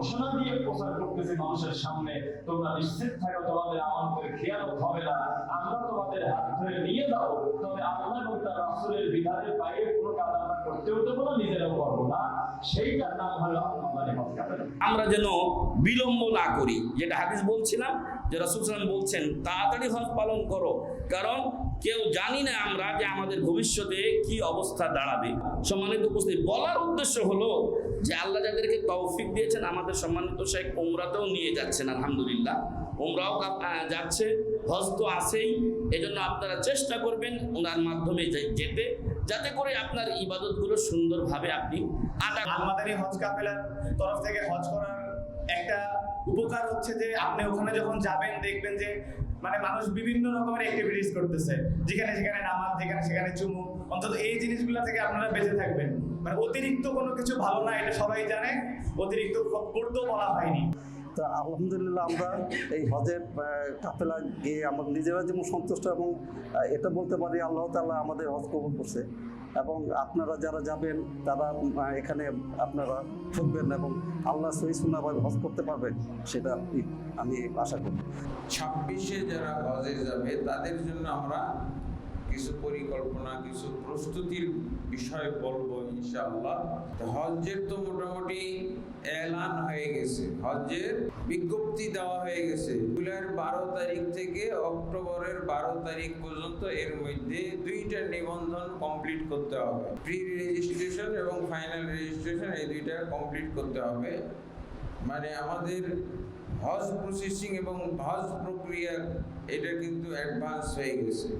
ঘোষণা দিয়ে প্রচার করতেছি মানুষের সামনে, তোমরা নিশ্চিত থাকো তোমাদের আমাদের খেয়াল হবে না। আমরা তোমাদের হাত ধরে নিয়ে যাব, তবে আল্লাহ এবং রাসূলের বিধানের বাইরে কোনো কাজ আমরা করতেও দেবো না, নিজেরাও করব না। সেইটার নাম হলো আমরা যেন বিলম্ব না করি। যেটা হাদিস বলছিলাম যে রসুল সাল্লাম বলছেন, তাড়াতাড়ি হজ পালন করো, কারণ কেউ জানি না আমরা যে আমাদের ভবিষ্যতে কি অবস্থা দাঁড়াবে। সম্মানিত উপস্থিত, বলার উদ্দেশ্য হলো যে আল্লাহ যাদেরকে তৌফিক দিয়েছেন, আমাদের সম্মানিত শেখ ওমরাতেও নিয়ে যাচ্ছেন, আলহামদুলিল্লাহ। আহ, যাচ্ছে হজ তো আছেই। এজন্য আপনারা চেষ্টা করবেন ওনার মাধ্যমে যেতে যাতে করে আপনার ইবাদতগুলো সুন্দরভাবে আপনি আদা আলমাদারি হজ কাফেলার তরফ থেকে হজ করার একটা উপকার হচ্ছে যে আপনি ওখানে যখন যাবেন দেখবেন যে মানে মানুষ বিভিন্ন রকমের অ্যাক্টিভিটিস করতেছে। যেখানে সেখানে নামাজ যেখানে সেখানে চুমু অন্তত এই জিনিসগুলো থেকে আপনারা বেঁচে থাকবেন। মানে অতিরিক্ত কোনো কিছু ভালো না এটা সবাই জানে। অতিরিক্ত করতেও বলা হয়নি। তা আলহামদুলিল্লাহ আমরা এই হজের কাফেলা গিয়ে আমরা নিজেরা যেমন সন্তুষ্ট এবং এটা বলতে পারি আল্লাহ তাআলা আমাদের হজ কবুল করছে। এবং আপনারা যারা যাবেন, তারা এখানে আপনারা ঠকবেন এবং আল্লাহ সহি সুন্নাভাবে হজ করতে পারবেন সেটা আমি আশা করি। ছাব্বিশে যারা হজে যাবে, তাদের জন্য আমরা কিছু পরিকল্পনা, কিছু প্রস্তুতির বিষয় বলব ইনশাআল্লাহ। তো হজ্জের তো মোটামুটি এলান হয়ে গেছে। হজ্জের বিজ্ঞপ্তি দেওয়া হয়ে গেছে। জুলাইয়ের বারো তারিখ থেকে অক্টোবরের বারো তারিখ পর্যন্ত এর মধ্যে দুইটা নিবন্ধন কমপ্লিট করতে হবে। প্রি রেজিস্ট্রেশন এবং ফাইনাল রেজিস্ট্রেশন এই দুইটা কমপ্লিট করতে হবে। মানে আমাদের হজ প্রসেসিং এবং হজ প্রক্রিয়া, এটা কিন্তু অ্যাডভান্স হয়ে গেছে।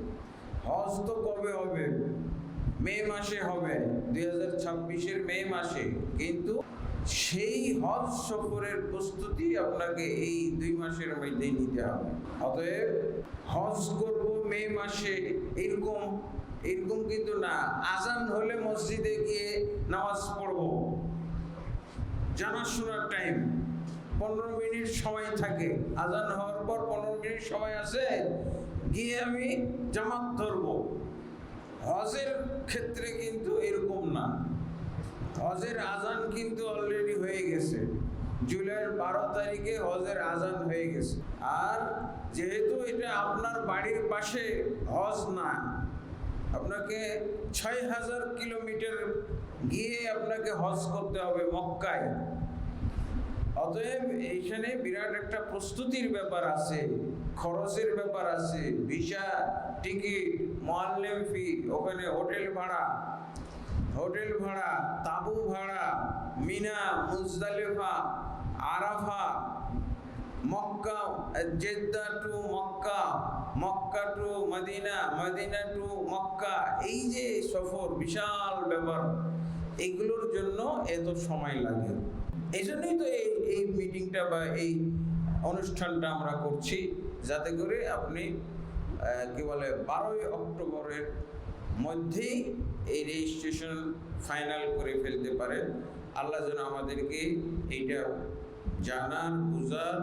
হজ তো কবে হবে? মে মাসে হবে, দুই হাজার ছাব্বিশের মে মাসে। কিন্তু সেই হজ সফরের প্রস্তুতি আপনাকে এই দুই মাসের মধ্যেই নিতে হবে। অতএব হজ করব মে মাসে, এরকম এরকম কিন্তু না। আজান হলে মসজিদে গিয়ে নামাজ পড়ব। জানাশোনার টাইম, পনেরো মিনিট সময় থাকে। আজান হওয়ার পর পনেরো মিনিট সময় আছে। গিয়ে আমি জামাত ধরব। হজের ক্ষেত্রে কিন্তু এরকম না। হজের আজান কিন্তু অলরেডি হয়ে গেছে। জুলাইয়ের বারো তারিখে হজের আজান হয়ে গেছে। আর যেহেতু এটা আপনার বাড়ির পাশে হজ না, আপনাকে ছয় হাজার কিলোমিটার গিয়ে আপনাকে হজ করতে হবে মক্কায়। অতএব এইখানে বিরাট একটা প্রস্তুতির ব্যাপার আছে, খরচের ব্যাপার আছে, ভিসা, টিকিট, মোয়াল্লেম ফি, ওখানে হোটেল ভাড়া হোটেল ভাড়া, তাবু ভাড়া, Mina, Muzdalifah, Arafah, Mecca, Jeddah to Mecca Mecca to Medina Medina to Mecca, এই যে সফর, বিশাল ব্যাপার, এগুলোর জন্য এত সময় লাগে। এই জন্যই তো এই এই মিটিংটা বা এই অনুষ্ঠানটা আমরা করছি, যাতে করে আপনি কি বলে, বারোই অক্টোবরের মধ্যেই এই রেজিস্ট্রেশন ফাইনাল করে ফেলতে পারেন। আল্লাহ যেন আমাদেরকে এইটা জানার, বুঝার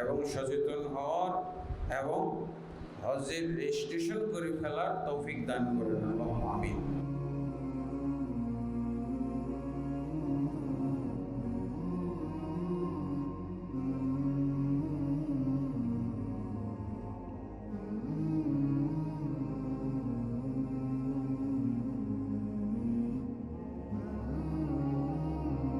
এবং সচেতন হওয়ার এবং হজের রেজিস্ট্রেশন করে ফেলার তৌফিক দান করেন। আল্লাহ আমিন।